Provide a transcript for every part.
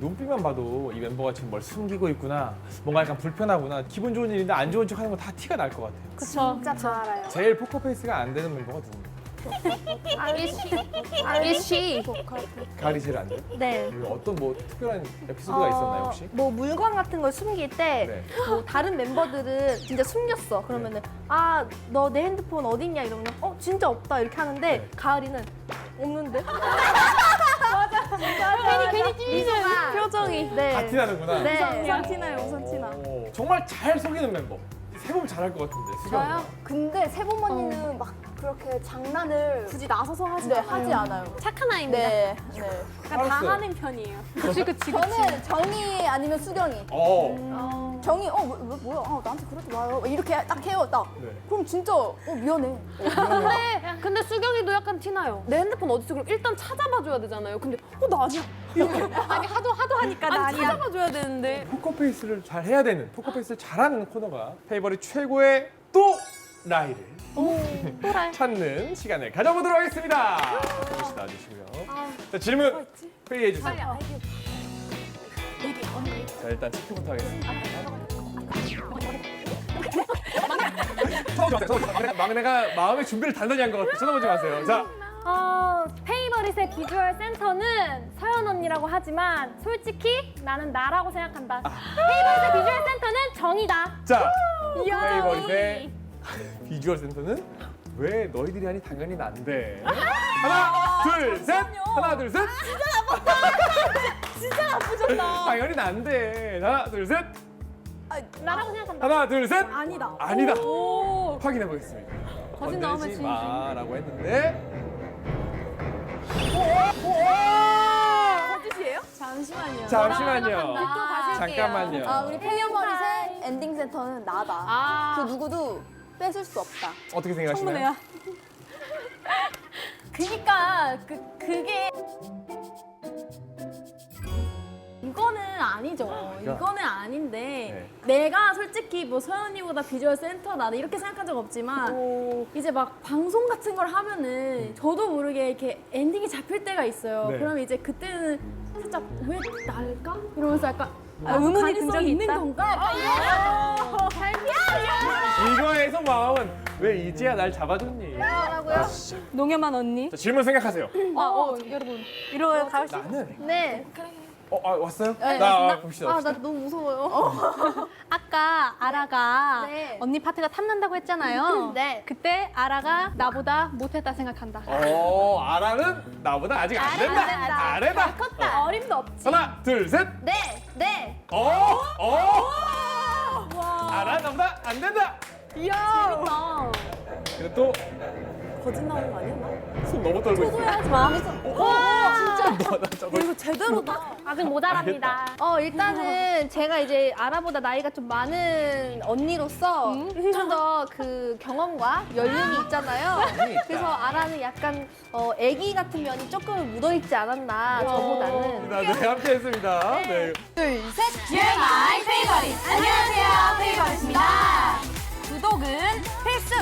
눈빛만 봐도 이 멤버가 지금 뭘 숨기고 있구나, 뭔가 약간 불편하구나, 기분 좋은 일인데 안 좋은 척 하는 거 다 티가 날 것 같아요. 그쵸. 진짜 다 알아요. 제일 포커페이스가 안 되는 멤버가 누굽니까? 일시. 가을이 제일 안 돼요? 네. 그리고 어떤 뭐 특별한 에피소드가 있었나요 혹시? 뭐 물건 같은 걸 숨길 때 네. 뭐 다른 멤버들은 진짜 숨겼어. 그러면은 아 너 내 핸드폰 어디 있냐 이러면 어 진짜 없다 이렇게 하는데 네. 가을이는 없는데. 찌는 미소가 표정이. 네. 다 티나는구나. 네. 우선 티나요, 우선 티나. 오, 정말 잘 속이는 멤버. 세번 잘할 것 같은데. 수경 저요? 근데 세범 언니는 막 그렇게 장난을 굳이 나서서 하지 네, 않아요. 하지 않아요. 착한 아이입니다. 네, 네. 그러니까 다 알았어요. 하는 편이에요. 그치 그치 그치. 저는 정이 아니면 수경이. 어. 정이 어 뭐, 뭐, 뭐야? 아, 나한테 그러지 마요. 이렇게 딱 해요. 딱. 네. 그럼 진짜 어 미안해. 근데 근데 수경이도 약간 티나요. 내 핸드폰 어디 있어? 그럼 일단 찾아봐줘야 되잖아요. 근데 어나 아니야. 이렇게 아니 하도 하도 하니까 나 아니야. 찾아봐줘야 되는데. 포커페이스를 잘 해야 되는, 포커페이스를 잘하는 코너가 페이버릿 최고의 또 라이를 또라이. 찾는 시간을 가져보도록 하겠습니다. 잠시 나와주시고요. 자, 질문 회의해 주세요. 자, 일단 체크부터 하겠습니다. 막내- 막내가 마음의 준비를 단단히 한 것 같아요. 쳐다보지 마세요. 자, 어, 페이버릿의 비주얼 센터는 서연 언니라고 하지만 솔직히 나는 나라고 생각한다. 페이버릿의 비주얼 센터는 정이다. 자, 페이버릿의 비주얼 센터는 왜 너희들이 하니 당연히 난데. 하나, 둘, 셋. 하나, 둘, 셋. 진짜 나쁘셨다. 당연히 난데. 하나, 둘, 셋. 나라고 생각한다. 하나, 둘, 셋. 아니다. 아니다. 확인해 보겠습니다. 거짓 나오면 건들지 진심. 마라고 했는데. 거짓이에요? 잠시만요. 잠시만요. 다시 할게요. 잠깐만요. 아, 우리 페이버릿의 엔딩 센터는 나다. 아. 그 누구도 뺏을 수 없다. 어떻게 생각하시나요? 그니까 그 그게 이거는 아니죠. 그러니까. 이거는 아닌데 네. 내가 솔직히 뭐 서연이보다 비주얼 센터다 이렇게 생각한 적 없지만 이제 막 방송 같은 걸 하면은 저도 모르게 이렇게 엔딩이 잡힐 때가 있어요. 네. 그러면 이제 그때는 살짝 왜 날까? 이러면서 약간 아, 의문이 가능성이 든 적이 있는? 건가? 이거에서 마음은 왜 이제야 날 잡아줬니? 농염한 언니. 자, 질문 생각하세요. 아, 어, 여러분. 이러 가을 씨. 나는 네. 어, 아, 왔어요? 네, 나. 아, 봅시다. 아 봅시다. 나 너무 무서워요. 아까 아라가 네. 언니 파트가 탐난다고 했잖아요. 네. 그때 아라가 나보다 못했다 생각한다. 어, 아라는 나보다 아직 안 된다. 안 된다. 아래다. 컸다. 어림도 없지. 하나, 둘, 셋. 네. 네. 어, 어. 아라 나보다 안 된다. 재밌다. 그리고 또 거짓 나오는 거 아니야? 손 너무 떨고 있어. 하지 마. 저거 이거 제대로다. 아직 모자랍니다. 어 일단은 제가 이제 아라보다 나이가 좀 많은 언니로서 좀 더 그 경험과 연륜이 있잖아요. 있다. 그래서 아라는 약간 어 아기 같은 면이 조금 묻어 있지 않았나 저보다는. 네, 함께 했습니다. 네. TMI 페이버릿. 안녕하세요. 페이버릿입니다. 구독은 필수.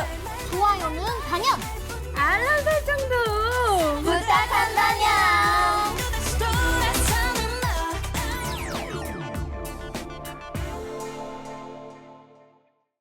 좋아요는 당연.